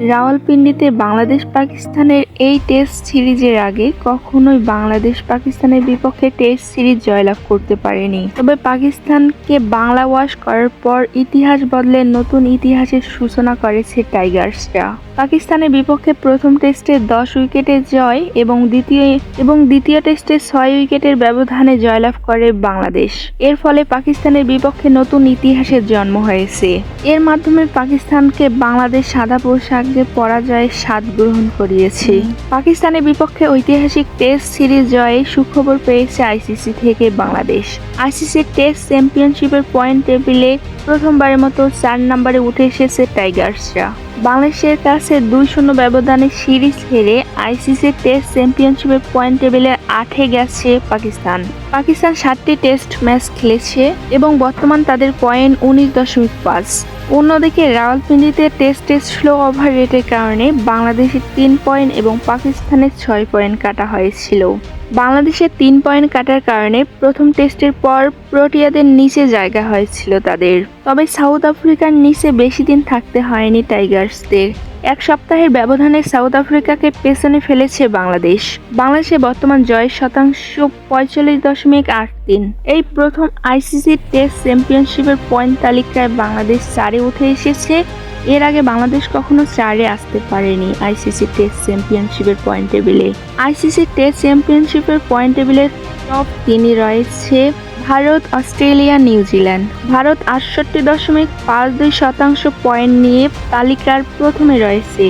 রাওয়ালপিন্ডিতে বাংলাদেশ পাকিস্তানের এই টেস্ট সিরিজের আগে কখনোই বাংলাদেশ পাকিস্তানের বিপক্ষে টেস্ট সিরিজ জয়লাভ করতে পারেনি। তবে পাকিস্তানকে বাংলা ওয়াশ করার পর ইতিহাস বদলে নতুন ইতিহাসের সূচনা করেছে টাইগার্সরা। পাকিস্তানের বিপক্ষে প্রথম টেস্টে দশ উইকেটে জয় এবং দ্বিতীয় এবং দ্বিতীয় টেস্টে ছয় উইকেটের ব্যবধানে জয়লাভ করে বাংলাদেশ। এর ফলে পাকিস্তানের বিপক্ষে নতুন ইতিহাসের জন্ম হয়েছে। এর মাধ্যমে পাকিস্তানকে বাংলাদেশ সাদা পোশাকে পরাজয়ের স্বাদ গ্রহণ করিয়েছে। পাকিস্তানের বিপক্ষে ঐতিহাসিক টেস্ট সিরিজ জয়ে সুখবর পেয়েছে আইসিসি থেকে বাংলাদেশ। আইসিসি টেস্ট চ্যাম্পিয়নশিপের পয়েন্ট টেবিলে প্রথমবারের মতো চার নম্বরে উঠে এসেছে টাইগার্সরা। বাংলাদেশের কাছে দুই শূন্য ব্যবধানে সিরিজ হেরে আইসিসি টেস্ট চ্যাম্পিয়নশিপের পয়েন্ট টেবিলে আটে গেছে পাকিস্তান। পাকিস্তান সাতটি টেস্ট ম্যাচ খেলেছে এবং বর্তমান তাদের পয়েন্ট উনিশ দশমিক পাঁচ। অন্যদিকে রাওয়ালপিন্ডিতে টেস্টে স্লো ওভার রেটের কারণে বাংলাদেশের তিন পয়েন্ট এবং পাকিস্তানের ছয় পয়েন্ট কাটা হয়েছিল। বাংলাদেশের তিন পয়েন্ট কাটার কারণে প্রথম টেস্টের পর প্রোটিয়াদের নিচে জায়গা হয়েছিল তাদের। তবে সাউথ আফ্রিকার নিচে বেশি দিন থাকতে হয়নি টাইগার্সদের। এক সপ্তাহের ব্যবধানে সাউথ আফ্রিকাকে পেছনে ফেলেছে বাংলাদেশ। বাংলাদেশে বর্তমান জয়ের শতাংশ পঁয়তাল্লিশ দশমিক আট তিন। এই প্রথম আইসিসি টেস্ট চ্যাম্পিয়নশিপের পয়েন্ট তালিকায় বাংলাদেশ চারে উঠে এসেছে। এর আগে বাংলাদেশ কখনো চারে আসতে পারেনি আইসিসি টেস্ট চ্যাম্পিয়নশিপের পয়েন্ট টেবিলে। আইসিসি টেস্ট চ্যাম্পিয়নশিপের পয়েন্ট টেবিলের টপ তিনে রয়েছে ভারত অস্ট্রেলিয়া নিউজিল্যান্ড ভারত আটষট্টি দশমিক পাঁচ দুই শতাংশ পয়েন্ট নিয়ে তালিকার প্রথমে রয়েছে।